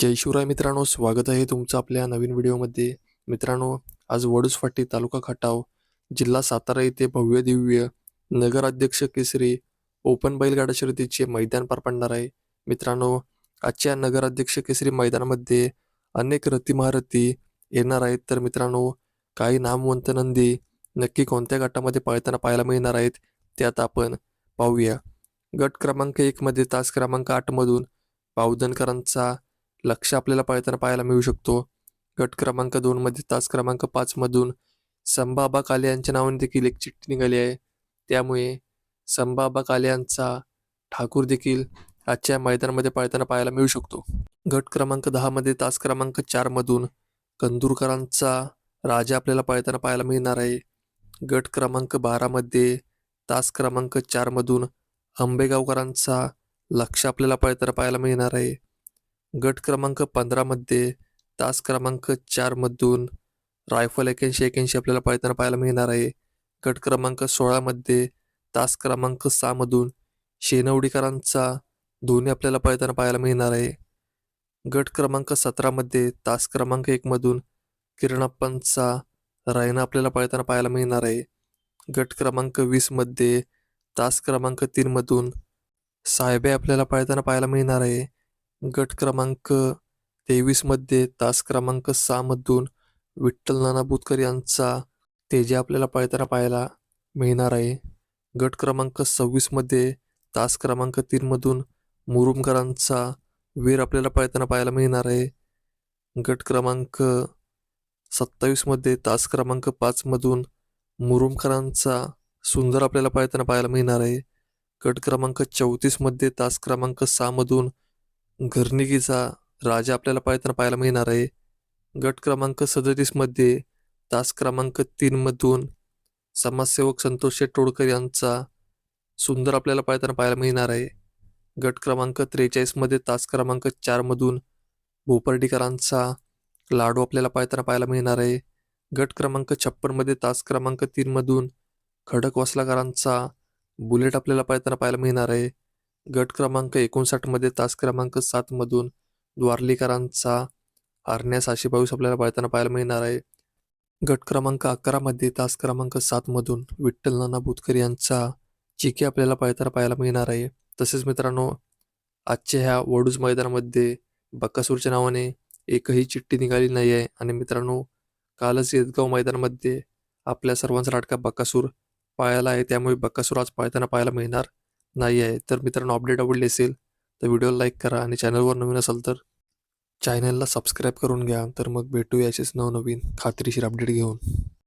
जय शिवराय मित्रांनो स्वागत आहे तुमचं आपल्या नवीन व्हिडिओमध्ये. मित्रांनो आज वडूसफाटी तालुका खटाव जिल्हा सातारा येथे भव्य दिव्य नगराध्यक्ष केसरी ओपन बैलगाडा शर्यतीचे मैदान पार पडणार आहे. मित्रांनो आजच्या नगराध्यक्ष केसरी मैदानामध्ये अनेक रथी महारथी येणार आहेत. तर मित्रांनो काही नामवंत नंदी नक्की कोणत्या गटामध्ये पळताना पाहायला मिळणार आहेत त्यात आपण पाहूया. गट क्रमांक एकमध्ये तास क्रमांक आठमधून पावदनकरांचा लक्ष आपल्याला पळताना पाहायला मिळू शकतो. गट क्रमांक दोनमध्ये तास क्रमांक पाचमधून संभाबा काले यांच्या नावाने देखील एक चिठ्ठी निघाली आहे. त्यामुळे संभाबा काले यांचा ठाकूर देखील आजच्या मैदानामध्ये पळताना पाहायला मिळू शकतो. गट क्रमांक दहामध्ये तास क्रमांक चारमधून कंदूरकरांचा राजा आपल्याला पळताना पाहायला मिळणार आहे. गट क्रमांक बारामध्ये तास क्रमांक चारमधून आंबेगावकरांचा लक्ष आपल्याला पळताना पाहायला मिळणार आहे. गट क्रमांक पंधरामध्ये तास क्रमांक चारमधून रायफल एक्याऐंशी एक्याऐंशी आपल्याला पळताना पाहायला मिळणार आहे. गट क्रमांक सोळामध्ये तास क्रमांक सहामधून शेनवडीकरांचा धोनी आपल्याला पळताना पाहायला मिळणार आहे. गट क्रमांक सतरामध्ये तास क्रमांक एकमधून किरणप्पांचा रायना आपल्याला पळताना पाहायला मिळणार आहे. गट क्रमांक वीसमध्ये तास क्रमांक तीनमधून साहेबे आपल्याला पळताना पाहायला मिळणार आहे. गट क्रमांक तेवीसमध्ये तास क्रमांक सहामधून विठ्ठल नाना बुतकर यांचा तेजे आपल्याला पळताना पाहायला मिळणार आहे. गट क्रमांक सव्वीसमध्ये तास क्रमांक तीनमधून मुरुमकरांचा वीर आपल्याला पळताना पाहायला मिळणार आहे. गट क्रमांक सत्तावीसमध्ये तास क्रमांक पाचमधून मुरुमकरांचा सुंदर आपल्याला पळताना पाहायला मिळणार आहे. गट क्रमांक चौतीसमध्ये तास क्रमांक सहामधून घरनिगीचा राजा आपल्याला पळताना पाहायला मिळणार आहे. गट क्रमांक सदतीसमध्ये तास क्रमांक तीनमधून समाजसेवक संतोष शेठ टोडकर यांचा सुंदर आपल्याला पळताना पाहायला मिळणार आहे. गट क्रमांक त्रेचाळीसमध्ये तास क्रमांक चारमधून भोपर्डीकरांचा लाडू आपल्याला पळताना पाहायला मिळणार आहे. गट क्रमांक छप्पनमध्ये तास क्रमांक तीनमधून खडक वसलाकरांचा बुलेट आपल्याला पळताना पाहायला मिळणार आहे. गट क्रमांक एकोणसाठमध्ये तास क्रमांक सातमधून द्वारलीकरांचा हरण्या सहाशे बावीस आपल्याला पाळताना पाहायला मिळणार आहे. गट क्रमांक अकरामध्ये तास क्रमांक सातमधून विठ्ठल नाना बुतकर यांचा चिके आपल्याला पाळताना पाहायला मिळणार आहे. तसेच मित्रांनो आजच्या ह्या वडूज मैदानामध्ये बक्कासूरच्या नावाने एकही चिठ्ठी निघाली नाही आहे. आणि मित्रांनो कालच येदगाव मैदानामध्ये आपल्या सर्वांचा लाटका बक्कासूर पाहायला आहे. त्यामुळे बक्कासूर आज पाळताना पाहायला मिळणार. नाही आहे तर मित्रांनो अपडेट आवडली असेल तर व्हिडिओला लाईक करा आणि चॅनलवर नवीन असाल तर चॅनलला सबस्क्राईब करून घ्या. तर मग भेटूया असेच नवनवीन खात्रीशीर अपडेट घेऊन.